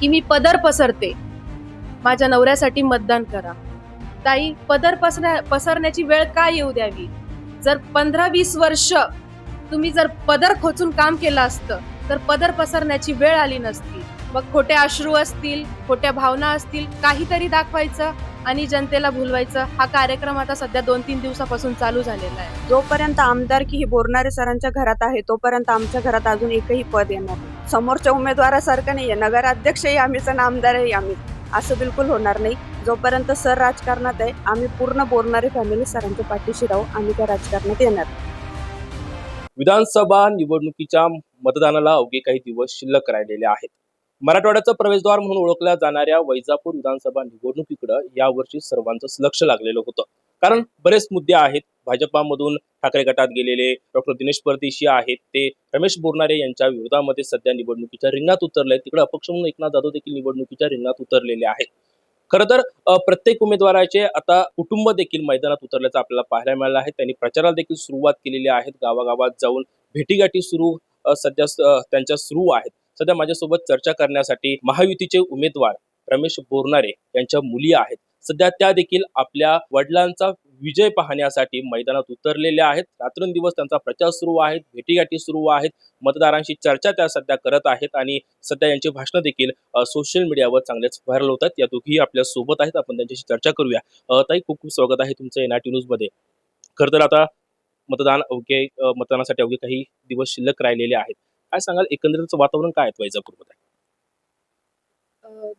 की मी पदर पसरते. माझ्या नवऱ्यासाठी मतदान करा. ताई पदर पसरण्या पसरण्याची वेळ का येऊ द्यावी? जर पंधरा वीस वर्ष तुम्ही जर पदर खोचून काम केलं असतं तर पदर पसरण्याची वेळ आली नसती. मग खोटे अश्रू असतील खोट्या भावना असतील काहीतरी दाखवायचं आणि जनतेला भुलवायचं. हा कार्यक्रम आता सध्या दोन तीन दिवसापासून चालू झालेला आहे. जोपर्यंत आमदारकी ही बोरणारे सरांच्या घरात आहे तोपर्यंत आमच्या घरात अजून एकही पद येणार नाही. समोरच्या उमेदवारासारखं नाहीये नगराध्यक्षही आम्हीच आणि आमदारही आम्ही. असं बिलकुल होणार नाही. जोपर्यंत सर राजकारणात आहे आम्ही पूर्ण बोरणारे फॅमिली सरांच्या पाठीशी राहू. आम्ही त्या राजकारणात येणार विधानसभा निवडणुकीच्या मतदानाला अवघे काही दिवस शिल्लक राहिलेले आहेत. मराठवाड्याचं प्रवेशद्वार म्हणून ओळखल्या जाणाऱ्या वैजापूर विधानसभा निवडणुकीकडे यावर्षी सर्वांचंच लक्ष लागलेलं होतं. कारण बरेच मुद्दे आहेत. भाजपामधून ठाकरे गटात गेलेले डॉक्टर दिनेश परदेशी आहेत. ते रमेश बोरणारे यांच्या विरोधामध्ये सध्या निवडणुकीच्या रिंगणात उतरले आहेत. तिकडे अपक्ष म्हणून एकनाथ जाधव देखील निवडणुकीच्या रिंगणात उतरलेले आहेत. खरं तर प्रत्येक उमेदवाराचे आता कुटुंब देखील मैदानात उतरल्याचं आपल्याला पाहायला मिळालं आहे. त्यांनी प्रचाराला देखील सुरुवात केलेली आहे. गावागावात जाऊन भेटीगाठी सुरू सध्या त्यांच्या सुरू आहेत. सध्या माझ्यासोबत चर्चा करण्यासाठी महायुतीचे उमेदवार रमेश बोरनारे यांच्या मुली आहेत. सध्या त्या देखील आपल्या वडिलांचा विजय पाहण्यासाठी मैदानात उतरलेल्या आहेत. रात्रंदिवस त्यांचा प्रचार सुरू आहे भेटीगाठी सुरू आहेत. मतदारांशी चर्चा त्या सध्या करत आहेत आणि सध्या यांची भाषणं देखील सोशल मीडियावर चांगलेच व्हायरल होतात. या दोघी आपल्यासोबत आहेत. आपण त्यांच्याशी चर्चा करूया. ताई खूप खूप स्वागत आहे तुमचं एनआरटी न्यूजमध्ये खरं तर आता मतदान अवघे मतदानासाठी अवघे काही दिवस शिल्लक राहिलेले आहेत. काय सांगाल? एकंदरीतच वातावरण काय आहे वैजापूरमध्ये?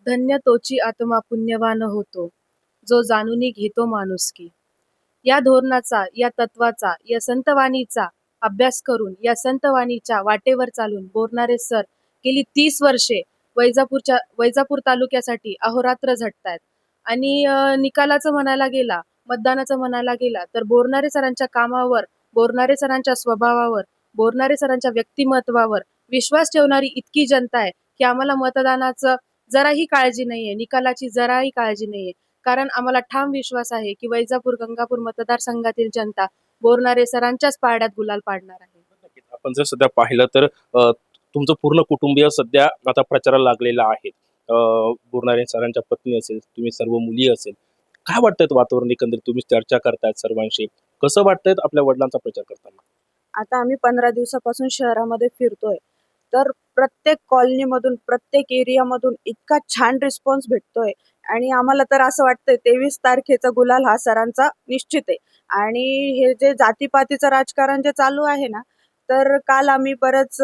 धन्य तोची आत्मा पुण्यवान होतो. जो जाणूनी घेतो माणुसकी. या धोरणाचा या तत्वाचा या संतवाणीचा अभ्यास करून या संतवाणीच्या वाटेवर चालून बोरणारे सर गेली तीस वर्षे वैजापूरच्या वैजापूर तालुक्यासाठी अहोरात्र झटतायत. आणि निकालाचं म्हणायला गेला मतदानाचं म्हणायला गेला तर बोरणारे सरांच्या कामावर बोरणारे सरांच्या स्वभावावर बोरणारे सरांच्या व्यक्तिमत्वावर विश्वास ठेवणारी इतकी जनता आहे की आम्हाला मतदानाचं जराही काळजी नाहीये निकालाची जराही काळजी नाहीये. कारण आम्हाला ठाम विश्वास आहे की वैजापूर गंगापूर मतदारसंघातील जनता बोरणारे सरांच्याच पारड्यात गुलाल पाडणार आहे. आपण जर सध्या पाहिलं तर तुमचं पूर्ण कुटुंबीय सध्या आता प्रचाराला लागलेलं आहे बोरणारे सरांच्या पत्नी असेल तुम्ही सर्व मुली असेल. काय वाटतंय वातावरण एकंदरीत? तुम्ही चर्चा करतायत सर्वांशी. कसं वाटतंय आपल्या वडिलांचा प्रचार करताना? आता आम्ही पंधरा दिवसापासून शहरामध्ये फिरतोय. तर प्रत्येक कॉलनीमधून प्रत्येक एरियामधून इतका छान रिस्पॉन्स भेटतोय. आणि आम्हाला तर असं वाटतंय तेवीस तारखेचा गुलाल हा सरांचा निश्चित आहे. आणि हे जे जातीपातीचं राजकारण जे चालू आहे ना तर काल आम्ही बरंच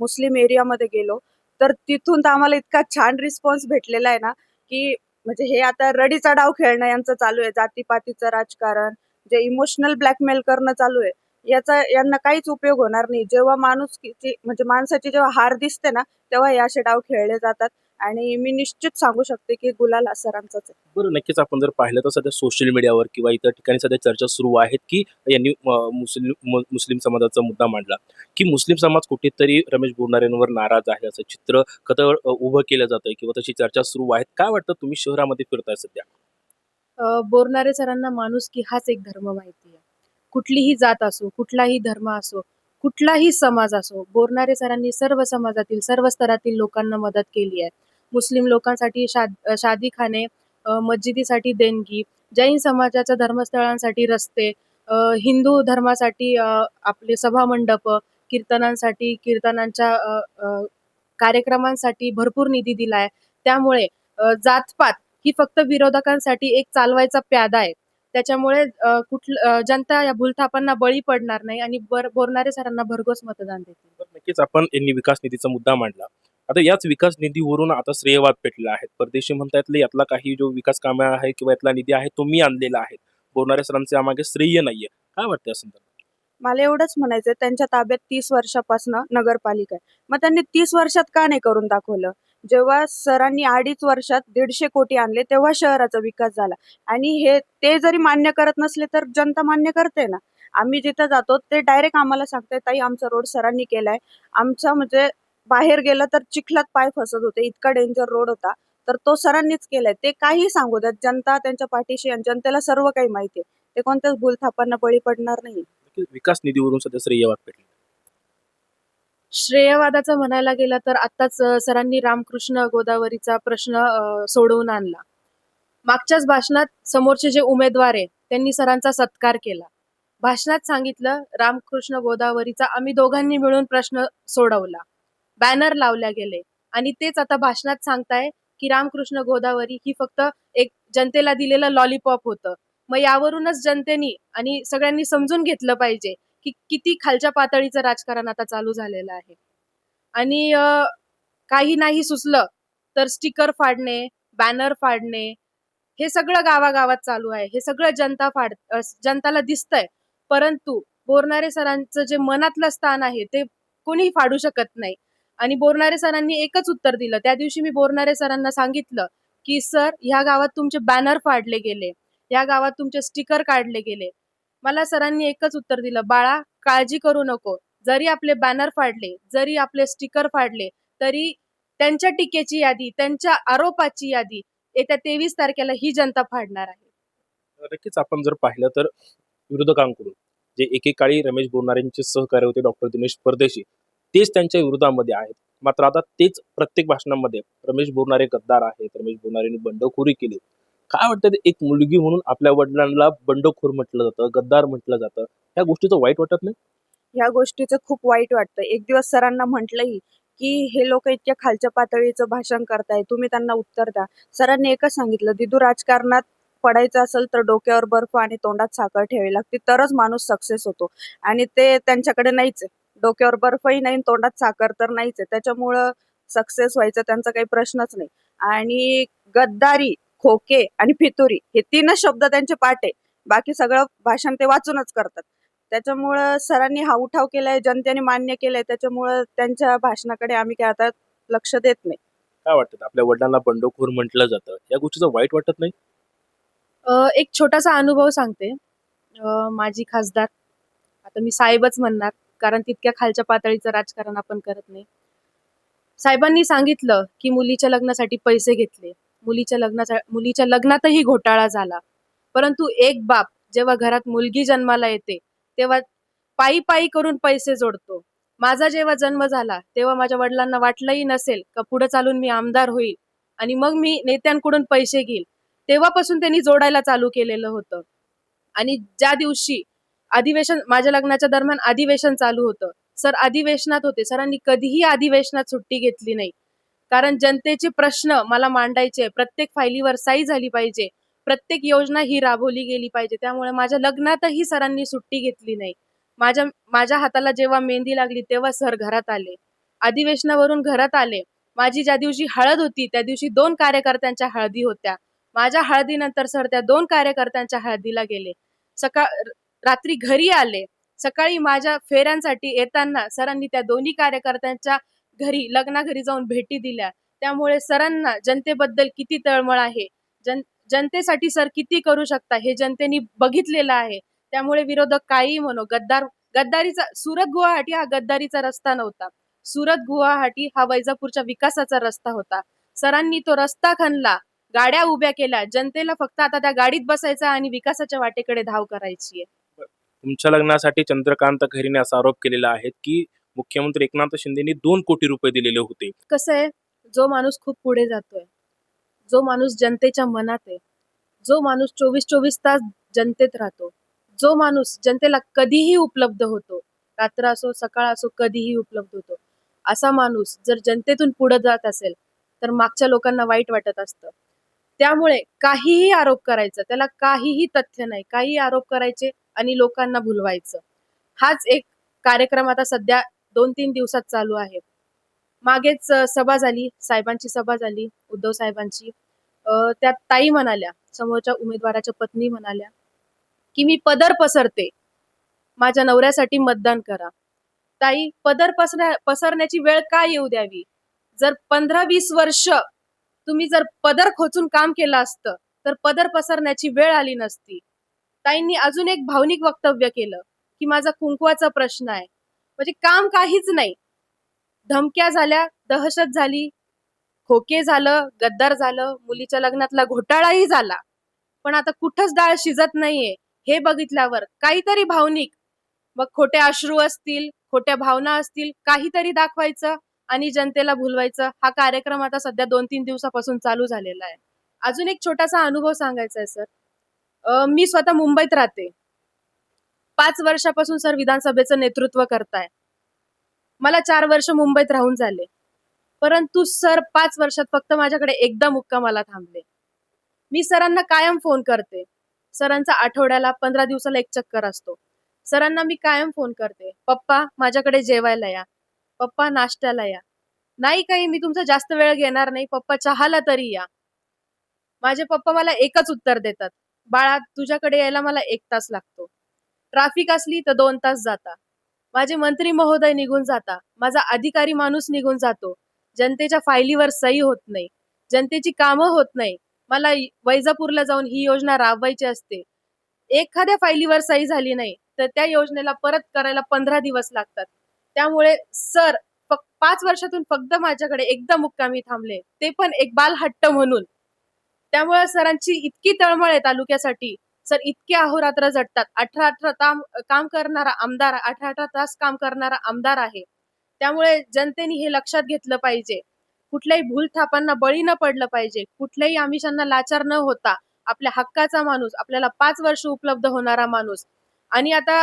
मुस्लिम एरियामध्ये गेलो. तर तिथून तर आम्हाला इतका छान रिस्पॉन्स भेटलेला आहे ना की म्हणजे हे आता रडीचा डाव खेळणं यांचं चालू आहे. जातीपातीचं राजकारण जे इमोशनल ब्लॅकमेल करणं चालू आहे. याचा यांना काहीच उपयोग होणार नाही. जेव्हा माणूस म्हणजे माणसाची जेव्हा हार दिसते ना तेव्हा हे असे डाव खेळले जातात. आणि मी निश्चित सांगू शकते की गुलाल सरांचाच आहे. बरं नक्कीच आपण जर पाहिलं तर सध्या सोशल मीडियावर किंवा इतर ठिकाणी सध्या चर्चा सुरू आहेत की यांनी मुस्लिम मुस्लिम समाजाचा मुद्दा मांडला. की मुस्लिम समाज कुठेतरी रमेश बोरणारेंवर नाराज आहे असं चित्र कथं उभं केलं जातंय किंवा तशी चर्चा सुरू आहे काय वाटतं तुम्ही शहरामध्ये फिरताय सध्या? बोरणारे सरांना माणुसकी हाच एक धर्म माहिती आहे. कुठलीही जात असो कुठलाही धर्म असो कुठलाही समाज असो बोरणारे सरांनी सर्व समाजातील सर्व स्तरातील लोकांना मदत केली आहे. मुस्लिम लोकांसाठी शाद शादीखाने मस्जिदीसाठी देणगी जैन समाजाच्या धर्मस्थळांसाठी रस्ते हिंदू धर्मासाठी आपले सभामंडप कीर्तनांसाठी कीर्तनांच्या कार्यक्रमांसाठी भरपूर निधी दिला आहे त्यामुळे जातपात ही फक्त विरोधकांसाठी एक चालवायचा प्यादा आहे. त्याच्यामुळे कुठलं जनता या भूलथापांना बळी पडणार नाही आणि बर बोरणारे सरांना भरघोस मतदान देतील. तर नक्कीच आपण यांनी विकास निधीचा मुद्दा मांडला. आता याच विकास निधीवरून आता श्रेयवाद पेटला आहे. परदेशी म्हणतायत यातला काही जो विकास कामे आहे किंवा यातला निधी आहे तो मी आणलेला आहे. बोरणारे सरांचे यामागे श्रेय नाहीये. काय वाटतं या संदर्भात? मला एवढंच म्हणायचं त्यांच्या ताब्यात तीस वर्षापासून नगरपालिका आहे. मग त्यांनी तीस वर्षात का नाही करून दाखवलं? जेव्हा सरांनी अडीच वर्षात दीडशे कोटी आणले तेव्हा शहराचा विकास झाला. आणि हे ते जरी मान्य करत नसले तर जनता मान्य करते ना. आम्ही जिथं जातो ते डायरेक्ट आम्हाला सांगताय ताई आमचा रोड सरांनी केलाय. आमचा म्हणजे बाहेर गेलं तर चिखलात पाय फसत होते इतका डेंजर रोड होता. तर तो सरांनीच केलाय. ते काही सांगू द्यात जनता त्यांच्या पाठीशी आणि जनतेला सर्व काही माहिती आहे. ते कोणत्याच भूलथापांना बळी पडणार नाही. विकास निधीवरून सध्या श्रेयवाद श्रेयवादाचं म्हणायला गेला तर आत्ताच सरांनी रामकृष्ण गोदावरीचा प्रश्न सोडवून आणला. मागच्याच भाषणात समोरचे जे उमेदवार आहे त्यांनी सरांचा सत्कार केला. भाषणात सांगितलं रामकृष्ण गोदावरीचा आम्ही दोघांनी मिळून प्रश्न सोडवला. बॅनर लावल्या गेले. आणि तेच आता भाषणात सांगताय की रामकृष्ण गोदावरी ही फक्त एक जनतेला दिलेलं लॉलीपॉप होतं. मग यावरूनच जनतेनी आणि सगळ्यांनी समजून घेतलं पाहिजे. की किती खालच्या पातळीचं राजकारण आता चालू झालेलं आहे. आणि काही नाही सुचलं तर स्टिकर फाडणे बॅनर फाडणे हे सगळं गावागावात चालू आहे. हे सगळं जनता फाड जनताला दिसतंय. परंतु बोरणारे सरांचं जे मनातलं स्थान आहे ते कोणीही फाडू शकत नाही. आणि बोरणारे सरांनी एकच उत्तर दिलं. त्या दिवशी मी बोरणारे सरांना सांगितलं की सर ह्या गावात तुमचे बॅनर फाडले गेले. या गावात तुमचे स्टिकर काढले गेले. मला सरांनी एकच उत्तर दिलं बाळा काळजी करू नको. जरी आपले बॅनर फाडले जरी आपले स्टिकर फाडले तरी त्यांच्या टीकेची यादी त्यांच्या आरोपाची यादी येत्या तेवीस तारखेला ही जनता फाडणार आहे. नक्कीच आपण जर पाहिलं तर विरोधकांकडून जे एकेकाळी रमेश बोरणारेंचे सहकार्य होते डॉक्टर दिनेश परदेशी तेच त्यांच्या विरोधामध्ये आहेत. मात्र आता तेच प्रत्येक भाषणामध्ये रमेश बोरणारे गद्दार आहेत रमेश बोरणारेंनी बंडखोरी केली. काय वाटतं एक मुलगी म्हणून आपल्या वडिलांना बंडखोर म्हटलं जातं गद्दार म्हटलं जातं या गोष्टीचं वाईट वाटत नाही? ह्या गोष्टीचं खूप वाईट वाटतं. एक दिवस सरांना म्हटलंही की हे लोक इतक्या खालच्या पातळीचं भाषण करताय तुम्ही त्यांना उत्तर द्या. सरांनी एकच सांगितलं दिदू राजकारणात पडायचं असेल तर डोक्यावर बर्फ आणि तोंडात साखर ठेवावी लागते तरच माणूस सक्सेस होतो. आणि ते त्यांच्याकडे नाहीच आहे. डोक्यावर बर्फही नाही तोंडात साखर तर नाहीच आहे. त्याच्यामुळं सक्सेस व्हायचं त्यांचा काही प्रश्नच नाही. आणि गद्दारी खोके आणि फितुरी हे तीनच शब्द त्यांचे पाठ आहे. बाकी सगळं भाषण ते वाचूनच करतात. त्याच्यामुळं सरांनी हा उठाव केलाय जनतेने मान्य केलंय त्याच्यामुळं त्यांच्या भाषणाकडे आम्ही काय आता लक्ष देत नाही. काय वाटतं? आपल्या वडिलांना बंडखोर म्हटलं जातं. या गोष्टीचं वाईट वाटत नाही? अ, एक छोटासा अनुभव सांगते. अ, माझी खासदार आता मी साहेबच म्हणणार कारण तितक्या खालच्या पातळीचं राजकारण आपण करत नाही. साहेबांनी सांगितलं की मुलीच्या लग्नासाठी पैसे घेतले. मुलीच्या लग्नाचा मुलीच्या लग्नातही घोटाळा झाला. परंतु एक बाप जेव्हा घरात मुलगी जन्माला येते तेव्हा पायी पायी करून पैसे जोडतो. माझा जेव्हा जन्म झाला तेव्हा माझ्या वडिलांना वाटलंही नसेल का पुढे चालून मी आमदार होईल आणि मग मी नेत्यांकडून पैसे घेईल. तेव्हापासून त्यांनी जोडायला चालू केलेलं होतं. आणि ज्या दिवशी अधिवेशन माझ्या लग्नाच्या दरम्यान अधिवेशन चालू होतं सर अधिवेशनात होते. सरांनी कधीही अधिवेशनात सुट्टी घेतली नाही. कारण जनतेचे प्रश्न मला मांडायचे प्रत्येक फायलीवर सही झाली पाहिजे. प्रत्येक योजना ही राबवली गेली पाहिजे. त्यामुळे माझ्या लग्नातही सरांनी सुट्टी घेतली नाही. माझ्या माझ्या हाताला जेव्हा मेहंदी लागली तेव्हा सर घरात आले. अधिवेशनावरून घरात आले. माझी ज्या दिवशी हळद होती त्या दिवशी दोन कार्यकर्त्यांच्या हळदी होत्या. माझ्या हळदीनंतर सर त्या दोन कार्यकर्त्यांच्या हळदीला गेले. सकाळ रात्री घरी आले. सकाळी माझ्या फेऱ्यांसाठी येताना सरांनी त्या दोन्ही कार्यकर्त्यांच्या घरी लग्नाघरी जाऊन भेटी दिल्या. त्यामुळे सरांना जनतेबद्दल किती तळमळ आहे? जन जनतेसाठी सर किती करू शकता हे जनतेने बघितलेलं आहे. त्यामुळे विरोधक काहीही म्हणो गद्दार गद्दारीचा सुरत गुवाहाटी हा गद्दारीचा रस्ता नव्हता. सुरत गुवाहाटी हा वैजापूरच्या विकासाचा रस्ता होता. सरांनी तो रस्ता खणला गाड्या उभ्या केल्या जनतेला फक्त आता त्या गाडीत बसायचं आणि विकासाच्या वाटेकडे धाव करायची आहे. तुमच्या लग्नासाठी चंद्रकांत खैरेने असा आरोप केलेला आहे की मुख्यमंत्री एकनाथ शिंदेनी दोन कोटी रुपये दिलेले होते. कसं आहे? जो माणूस खूप पुढे जातोय जो माणूस जनतेच्या मनात आहे जो माणूस चोवीस चोवीस तास जनतेत राहतो जो माणूस जनतेला कधीही उपलब्ध होतो रात्र असो सकाळ असो कधीही उपलब्ध होतो असा माणूस जर जनतेतून पुढे जात असेल तर मागच्या लोकांना वाईट वाटत असतं. त्यामुळे काहीही आरोप करायचं त्याला काहीही तथ्य नाही काही आरोप करायचे आणि लोकांना भुलवायचं. हाच एक कार्यक्रम आता सध्या दोन तीन दिवसात चालू आहे. मागेच सभा झाली साहेबांची सभा झाली उद्धव साहेबांची. त्या त्यात ताई म्हणाल्या समोरच्या उमेदवाराच्या पत्नी म्हणाल्या की मी पदर पसरते. माझ्या नवऱ्यासाठी मतदान करा. ताई पदर पसरण्या पसरण्याची वेळ का येऊ द्यावी? जर पंधरा वीस वर्ष तुम्ही जर पदर खोचून काम केलं असतं तर पदर पसरण्याची वेळ आली नसती. ताईंनी अजून एक भावनिक वक्तव्य केलं की माझा कुंकवाचा प्रश्न आहे. म्हणजे काम काहीच नाही. धमक्या झाल्या दहशत झाली खोके झालं गद्दार झालं मुलीच्या लग्नातला घोटाळाही झाला. पण आता कुठंच डाळ शिजत नाहीये. हे बघितल्यावर काहीतरी भावनिक. मग खोटे अश्रू असतील खोट्या भावना असतील काहीतरी दाखवायचं आणि जनतेला भुलवायचं. हा कार्यक्रम आता सध्या दोन तीन दिवसापासून चालू झालेला आहे. अजून एक छोटासा अनुभव सांगायचा आहे सर. मी स्वतः मुंबईत राहते. पाच वर्षापासून सर विधानसभेचं नेतृत्व करताय. मला चार वर्ष मुंबईत राहून झाले. परंतु सर पाच वर्षात फक्त माझ्याकडे एकदा मुक्कामाला थांबले. मी सरांना कायम फोन करते. सरांचा आठवड्याला पंधरा दिवसाला एक चक्कर असतो. सरांना मी कायम फोन करते. पप्पा माझ्याकडे जेवायला या. पप्पा नाश्त्याला या. नाही काही मी तुमचा जास्त वेळ घेणार नाही. पप्पा चहाला तरी या. माझे पप्पा मला एकच उत्तर देतात. बाळा तुझ्याकडे यायला मला एक तास लागतो. ट्राफिक असली तर दोन तास जाता. माझे मंत्री महोदय निघून जाता. माझा अधिकारी माणूस निघून जातो. जनतेच्या फायलीवर सही होत नाही. जनतेची कामं होत नाही. मला वैजापूरला जाऊन ही योजना राबवायची असते. एखाद्या फायलीवर सही झाली नाही तर त्या योजनेला परत करायला पंधरा दिवस लागतात. त्यामुळे सर पाच वर्षातून फक्त माझ्याकडे एकदा मुक्कामी थांबले. ते पण एक बालहट्ट म्हणून. त्यामुळे सरांची इतकी तळमळ आहे तालुक्यासाठी. सर इतके अहोरात्र झटतात. अठरा अठरा ताम काम करणारा आमदार अठरा अठरा तास काम करणारा आमदार आहे. त्यामुळे जनतेने हे लक्षात घेतलं पाहिजे. कुठल्याही भूलथापांना बळी न पडलं पाहिजे. कुठल्याही आमिषांना लाचार न होता आपल्या हक्काचा माणूस आपल्याला पाच वर्ष उपलब्ध होणारा माणूस. आणि आता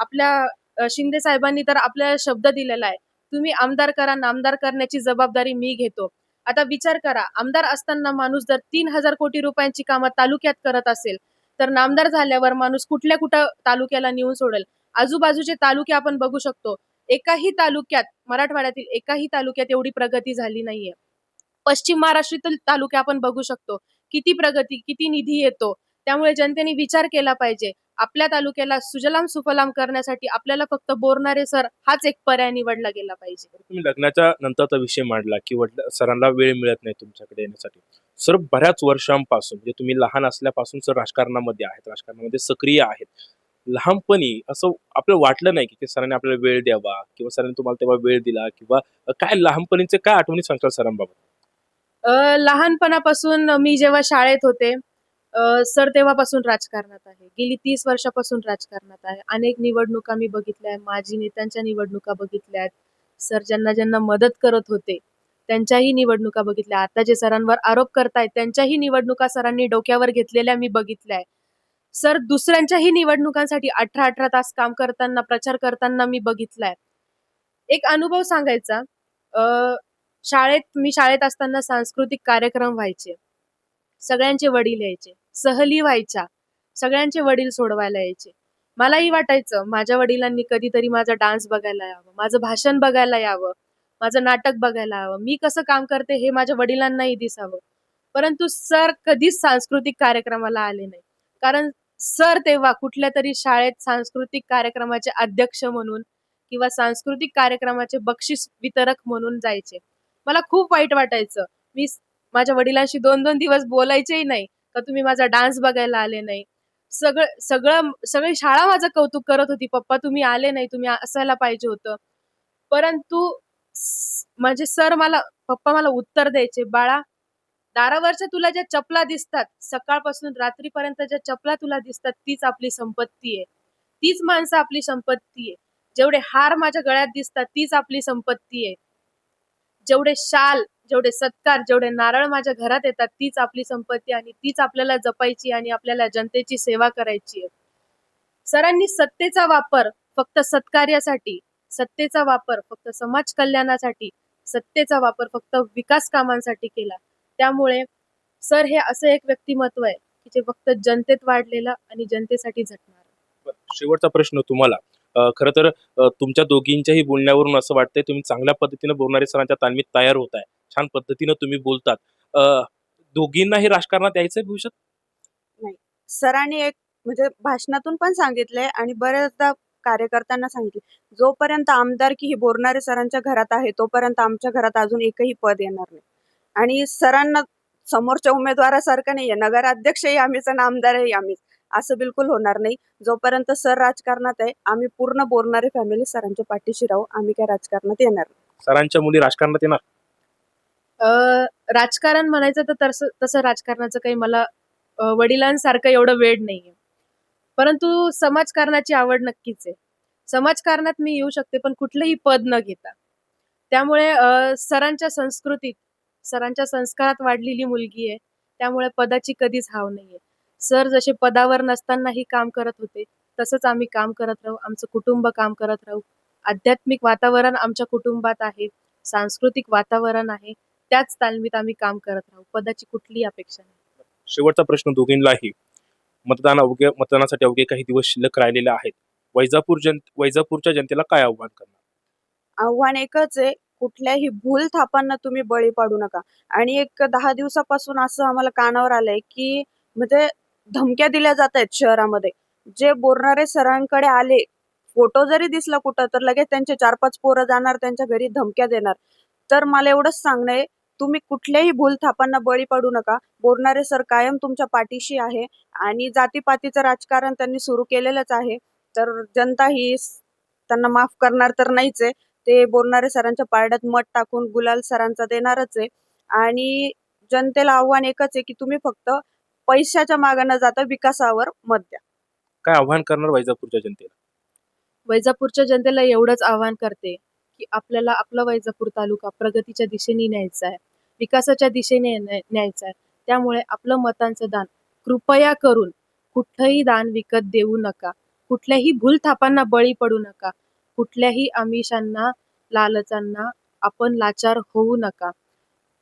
आपल्या शिंदे साहेबांनी तर आपल्याला शब्द दिलेला आहे. तुम्ही आमदार करा नामदार करण्याची जबाबदारी मी घेतो. आता विचार करा आमदार असताना माणूस जर तीन हजार कोटी रुपयांची कामं तालुक्यात करत असेल तर नामदार झाल्यावर माणूस कुठल्या कुठं तालुक्याला नेऊन सोडेल? आजूबाजूचे तालुके आपण बघू शकतो. एकाही तालुक्यात मराठवाड्यातील एकाही तालुक्यात एवढी प्रगती झाली नाहीये. पश्चिम महाराष्ट्रातील तालुके आपण बघू शकतो. किती प्रगती किती निधी येतो त्यामुळे जनतेने विचार केला पाहिजे. आपल्या तालुक्याला सुजलाम सुफलाम करण्यासाठी आपल्याला फक्त बोरणारे सर हाच एक पर्याय निवडला गेला पाहिजे. तुम्ही लग्नाच्या नंतरचा विषय मांडला की वडील सरांना वेळ मिळत नाही तुमच्याकडे येण्यासाठी. सर बऱ्याच वर्षांपासून म्हणजे तुम्ही लहान असल्यापासून सर राजकारणामध्ये आहेत राजकारणामध्ये सक्रिय आहेत. लहानपणी असं आपलं वाटलं नाही की ते सरांनी आपल्याला वेळ द्यावा किंवा सरांनी तुम्हाला तेव्हा वेळ दिला किंवा काय लहानपणीचे काय आठवणी सांगतात सरांबाबत? अ, लहानपणापासून मी जेव्हा शाळेत होते सर तेव्हापासून राजकारणात आहे. गेली तीस वर्षापासून राजकारणात आहे. अनेक निवडणुका मी बघितल्या आहेत. माजी नेत्यांच्या निवडणुका बघितल्या आहेत. सर ज्यांना ज्यांना मदत करत होते त्यांच्याही निवडणुका बघितल्या. आता जे सरांवर आरोप करतायत त्यांच्याही निवडणुका सरांनी डोक्यावर घेतलेल्या मी बघितल्या आहे सर दुसऱ्यांच्याही निवडणुकांसाठी अठरा अठरा तास काम करताना प्रचार करताना मी बघितलाय एक अनुभव सांगायचा. शाळेत मी शाळेत असताना सांस्कृतिक कार्यक्रम व्हायचे. सगळ्यांचे वडील यायचे. सहली व्हायच्या. सगळ्यांचे वडील सोडवायला यायचे. मलाही वाटायचं माझ्या वडिलांनी कधीतरी माझा डान्स बघायला यावं माझं भाषण बघायला यावं माझं नाटक बघायला यावं मी कसं काम करते हे माझ्या वडिलांनाही दिसावं. परंतु सर कधीच सांस्कृतिक कार्यक्रमाला आले नाही. कारण सर तेव्हा कुठल्या तरी शाळेत सांस्कृतिक कार्यक्रमाचे अध्यक्ष म्हणून किंवा सांस्कृतिक कार्यक्रमाचे बक्षीस वितरक म्हणून जायचे. मला खूप वाईट वाटायचं. मी माझ्या वडिलांशी दोन दोन दिवस बोलायचेही नाही. का तुम्ही माझा डान्स बघायला आले नाही? सगळं सगळं सगळी शाळा माझं कौतुक करत होती. पप्पा तुम्ही आले नाही. तुम्ही असायला पाहिजे होतं. परंतु म्हणजे सर मला पप्पा मला उत्तर द्यायचे बाळा दारावरच्या तुला ज्या चपला दिसतात सकाळपासून रात्रीपर्यंत ज्या चपला तुला दिसतात तीच आपली संपत्ती आहे. तीच माणसं आपली संपत्ती आहे. जेवढे हार माझ्या गळ्यात दिसतात तीच आपली संपत्ती आहे. जेवढे शाल जेवढे सत्कार जेवढे नारळ माझ्या घरात येतात तीच आपली संपत्ती आणि तीच आपल्याला जपायची आणि आपल्याला जनतेची सेवा करायची आहे. सरांनी सत्तेचा वापर फक्त सत्कार्यासाठी सत्तेचा वापर फक्त समाज कल्याणासाठी सत्तेचा वापर फक्त विकास कामांसाठी केला. त्यामुळे सर हे असं एक व्यक्तिमत्व आहे की जे फक्त जनतेत वाढलेलं आणि जनतेसाठी झटणार शेवटचा प्रश्न तुम्हाला. खर तर तुमच्या दोघींच्याही बोलण्यावरून असं वाटतंय तुम्ही चांगल्या पद्धतीने बोलणारे सरांच्या तालमीत तयार होत आहे. छान पद्धतीनं तुम्ही बोलतात. अं, दोघींनाही राजकारणात यायचंय भविष्यात? सरांनी एक म्हणजे भाषणातून पण सांगितलंय आणि बऱ्याचदा कार्यकर्त्यांना सांगितले जोपर्यंत आमदारकी ही बोरणारे सरांच्या घरात आहे तोपर्यंत आमच्या घरात अजून एकही पद येणार नाही. आणि सरांना समोरच्या उमेदवारासारखं नाहीये. नगराध्यक्षही आम्हीच आणि आमदारही आम्हीच. असं बिलकुल होणार नाही. जोपर्यंत सर राजकारणात आहे आम्ही पूर्ण बोरणारे फॅमिली सरांच्या पाठीशी राहू. आम्ही काय राजकारणात येणार नाही. सरांच्या मुली राजकारणात येणार? राजकारण म्हणायचं तर तसं तसं राजकारणाचं काही मला वडिलांसारखं एवढं वेळ नाहीये. परंतु समाजकारणाची आवड नक्कीच आहे. समाजकारणात मी येऊ शकते पण कुठलंही पद न घेता. त्यामुळे सरांच्या संस्कृतीत सरांच्या संस्कारात वाढलेली मुलगी आहे. त्यामुळे पदाची कधीच हाव नाहीये. सर जसे पदावर नसतानाही काम करत होते तसंच आम्ही काम करत राहू आमचं कुटुंब काम करत राहू. आध्यात्मिक वातावरण आमच्या कुटुंबात आहे सांस्कृतिक वातावरण आहे. त्याच तालमीत आम्ही काम करत राहू. पदाची कुठलीही अपेक्षा नाही. शेवटचा प्रश्न दोघींनाही मतदान अवघे मतदानासाठी अवघे काही दिवस शिल्लक राहिलेले आहेत. वैजापूर जन वैजापूरच्या जनतेला काय आव्हान करणार? आव्हान एकच आहे कुठल्याही भूल थापांना तुम्ही बळी पाडू नका. आणि एक दहा दिवसापासून असं आम्हाला कानावर आलंय की म्हणजे धमक्या दिल्या जात आहेत शहरामध्ये. जे बोलणारे सरांकडे आले फोटो जरी दिसला कुठं तर लगेच त्यांचे चार पाच पोरं जाणार त्यांच्या घरी धमक्या देणार. तर मला एवढंच सांगणं आहे तुम्ही कुठल्याही भूल थापांना बळी पडू नका. बोलणारे सर कायम तुमच्या पाठीशी आहे आणि जातीपातीचं राजकारण त्यांनी सुरू केलेलंच आहे. तर जनता ही त्यांना माफ करणार तर नाहीच आहे. ते बोलणारे सरांच्या पारड्यात मत टाकून गुलाल सरांचा देणारच आहे. आणि जनतेला आव्हान एकच आहे की तुम्ही फक्त पैशाच्या मागे न जाता विकासावर मत द्या. काय आव्हान करणार वैजापूरच्या जनतेला? वैजापूरच्या जनतेला एवढंच आवाहन करते की आपल्याला आपला वैजापूर तालुका प्रगतीच्या दिशेने न्यायचा आहे. विकासाच्या दिशेने न्या- न्यायचा आहे. त्यामुळे आपलं मतांचं दान. कृपया करून कुठलंही दान विकत देऊ नका. कुठल्याही भूलथापांना बळी पडू नका. कुठल्याही आमिषांना लालचांना आपण लाचार होऊ नका.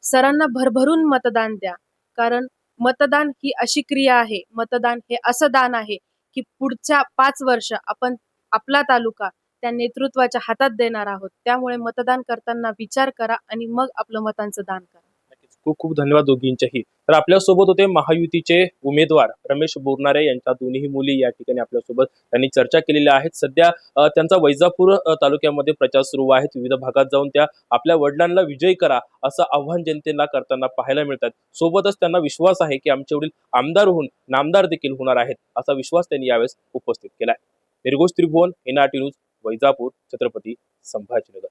सरांना भरभरून मतदान द्या. कारण मतदान ही अशी क्रिया आहे. मतदान हे असं दान आहे की पुढच्या पाच वर्ष आपण आपला तालुका त्या नेतृत्वाच्या हातात देणार आहोत. त्यामुळे मतदान करताना विचार करा आणि मग आपलं मतांचं दान करा. खूप खूप धन्यवाद दोघींच्याही तर आपल्यासोबत होते महायुतीचे उमेदवार रमेश बोरनारे यांच्या दोन्ही मुली या ठिकाणी आपल्यासोबत त्यांनी चर्चा केलेल्या आहेत. सध्या त्यांचा वैजापूर तालुक्यामध्ये प्रचार सुरू आहेत. विविध भागात जाऊन त्या आपल्या वडिलांना विजय करा असं आव्हान जनतेला करताना पाहायला मिळतात. सोबतच त्यांना विश्वास आहे की आमचे वडील आमदार होऊन नामदार देखील होणार आहेत असा विश्वास त्यांनी यावेळेस उपस्थित केलाय. Nirghosh Tribhuvan NRT news Vaijapur Chhatrapati Sambhajinagar.